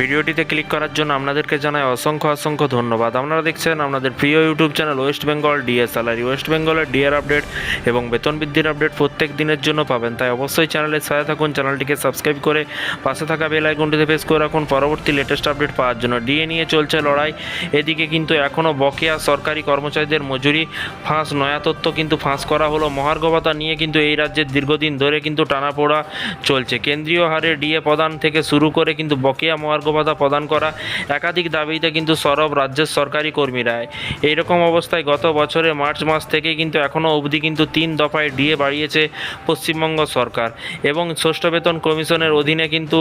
ভিডিওটিতে ক্লিক করার জন্য আপনাদেরকে জানাই অসংখ্য অসংখ্য ধন্যবাদ। আপনারা দেখছেন আপনাদের প্রিয় YouTube channel West Bengal DA salary West বেঙ্গলের ডিআর আপডেট এবং বেতন বৃদ্ধির আপডেট প্রত্যেক দিনের জন্য পাবেন। তাই অবশ্যই চ্যানেলের সাথে থাকুন, চ্যানেলটিকে সাবস্ক্রাইব করে পাশে থাকা বেল আইকনটিতে প্রেস করে রাখুন। পরবর্তী লেটেস্ট আপডেট পাওয়ার জন্য ডিএ নিয়ে চলছে লড়াই। এদিকে কিন্তু এখনও বকেয়া সরকারি কর্মচারীদের মজুরি ফাঁস, নয়া তথ্য কিন্তু ফাঁস করা হলো। মহার্ঘ ভাতা নিয়ে কিন্তু এই রাজ্যের দীর্ঘদিন ধরে কিন্তু টানাপোড়া চলছে। কেন্দ্রীয় হারে ডিএ প্রদান থেকে শুরু করে কিন্তু বকেয়া মহার্ঘ প্রদান করা একাধিক দাবিতে কিন্তু সরব রাজ্যের সরকারি কর্মীরা। এইরকম অবস্থায় গত বছরে মার্চ মাস থেকে কিন্তু এখনও অবধি কিন্তু তিন দফায় ডিএ বাড়িয়েছে পশ্চিমবঙ্গ সরকার এবং ষষ্ঠ বেতন কমিশনের অধীনে কিন্তু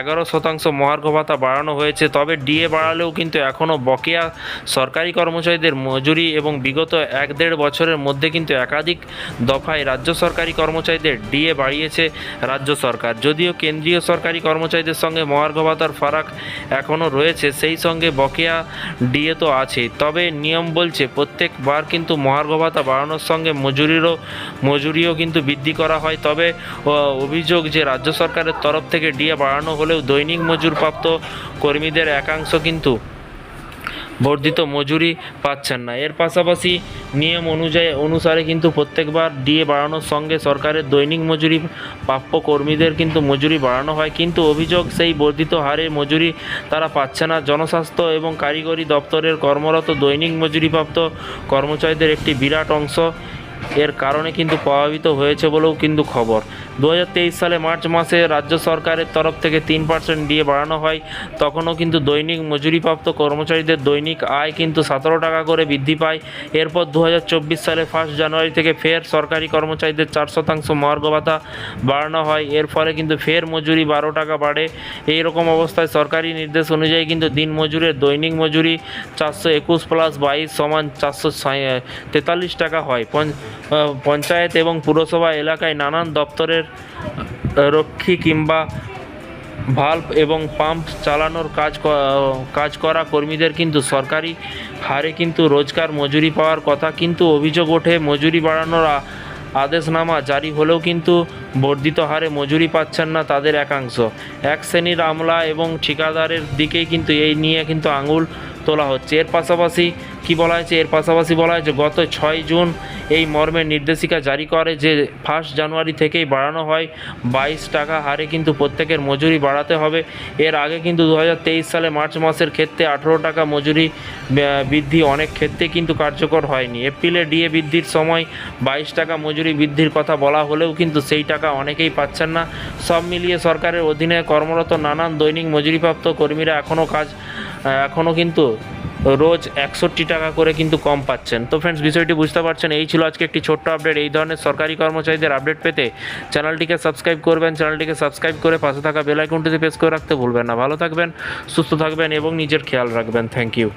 এগারো শতাংশ মহার্ঘ ভাতা বাড়ানো হয়েছে। তবে ডিএ বাড়ালেও কিন্তু এখনও বকেয়া সরকারি কর্মচারীদের মজুরি এবং বিগত এক দেড় বছরের মধ্যে কিন্তু একাধিক দফায় রাজ্য সরকারি কর্মচারীদের ডিএ বাড়িয়েছে রাজ্য সরকার। যদিও কেন্দ্রীয় সরকারি কর্মচারীদের সঙ্গে মহার্ঘ ভাতার ফারাক এখনও রয়েছে, সেই সঙ্গে বকেয়া ডিএ তো আছে তবে নিয়ম বলছে, প্রত্যেকবার কিন্তু মহার্ঘ ভাতা বাড়ানোর সঙ্গে মজুরিরও মজুরিও কিন্তু বৃদ্ধি করা হয়। তবে অভিযোগ যে রাজ্য সরকারের তরফ থেকে ডিএ বাড়ানো হলেও দৈনিক মজুরপ্রাপ্ত কর্মীদের একাংশ কিন্তু বর্ধিত মজুরি পাচ্ছেন না। এর পাশাপাশি নিয়ম অনুযায়ী অনুসারে কিন্তু প্রত্যেকবার ডিএ বাড়ানোর সঙ্গে সরকারের দৈনিক মজুরি, প্রাপ্য কর্মীদের কিন্তু মজুরি বাড়ানো হয়। কিন্তু অভিযোগ সেই বর্ধিত হারে মজুরি তারা পাচ্ছে না। জনস্বাস্থ্য এবং কারিগরি দপ্তরের কর্মরত দৈনিক মজুরিপ্রাপ্ত কর্মচারীদের একটি বিরাট অংশ এর কারণে কিন্তু প্রভাবিত হয়েছে বলেও কিন্তু খবর। দু হাজার তেইশ সালে মার্চ মাসে রাজ্য সরকারের তরফ থেকে তিন পার্সেন্ট দিয়ে বাড়ানো হয়, তখনও কিন্তু দৈনিক মজুরিপ্রাপ্ত কর্মচারীদের দৈনিক আয় কিন্তু সতেরো টাকা করে বৃদ্ধি পায়। এরপর দু হাজার চব্বিশ সালে ফার্স্ট জানুয়ারি থেকে ফের সরকারি কর্মচারীদের চার শতাংশ মহার্ঘ ভাতা বাড়ানো হয়। এর ফলে কিন্তু ফের মজুরি বারো টাকা বাড়ে। এই রকম অবস্থায় সরকারি নির্দেশ অনুযায়ী কিন্তু দিন মজুরের দৈনিক মজুরি চারশো একুশ প্লাস বাইশ সমান চারশো তেতাল্লিশ টাকা হয়। পঞ্চায়েত এবং পুরসভা এলাকায় নানান দপ্তরের রক্ষী কিংবা ভাল্ব এবং পাম্প চালানোর কাজ কাজ করা কর্মীদের কিন্তু সরকারি হারে কিন্তু রোজগার, মজুরি পাওয়ার কথা কিন্তু অভিযোগ ওঠে। মজুরি বাড়ানোর আদেশনামা জারি হলেও কিন্তু বর্ধিত হারে মজুরি পাচ্ছেন না তাদের একাংশ। এক শ্রেণির আমলা এবং ঠিকাদারের দিকেই কিন্তু এই নিয়ে কিন্তু আঙুল তোলা হচ্ছে। এর পাশাপাশি কি বলা হয়েছে? এর পাশাপাশি বলা হয়েছে, গত ছয় জুন এই মর্মে নির্দেশিকা জারি করে যে ফার্স্ট জানুয়ারি থেকেই বাড়ানো হয়। বাইশ টাকা হারে কিন্তু প্রত্যেকের মজুরি বাড়াতে হবে। এর আগে কিন্তু দু হাজার তেইশ সালে মার্চ মাসের ক্ষেত্রে আঠেরো টাকা মজুরি বৃদ্ধি অনেক ক্ষেত্রে কিন্তু কার্যকর হয়নি। এপ্রিলে ডিএ বৃদ্ধির সময় বাইশ টাকা মজুরি বৃদ্ধির কথা বলা হলেও কিন্তু সেই টাকা অনেকেই পাচ্ছেন না। সব মিলিয়ে সরকারের অধীনে কর্মরত নানান দৈনিক মজুরিপ্রাপ্ত কর্মীরা এখনও কাজ এখনও কিন্তু রোজ একষট্টি টাকা করে কিন্তু কম পাচ্ছেন। তো ফ্রেন্ডস বিষয়টি বুঝতে পারছেন, এই ছিল আজকে একটি ছোট্ট আপডেট এই ধরনের সরকারি কর্মচারীদের আপডেট পেতে চ্যানেলটিকে সাবস্ক্রাইব করবেন চ্যানেলটিকে সাবস্ক্রাইব করে পাশে থাকা বেলাইকনটিতে প্রেস করে রাখতে ভুলবেন না। ভালো থাকবেন, সুস্থ থাকবেন এবং নিজের খেয়াল রাখবেন। Thank you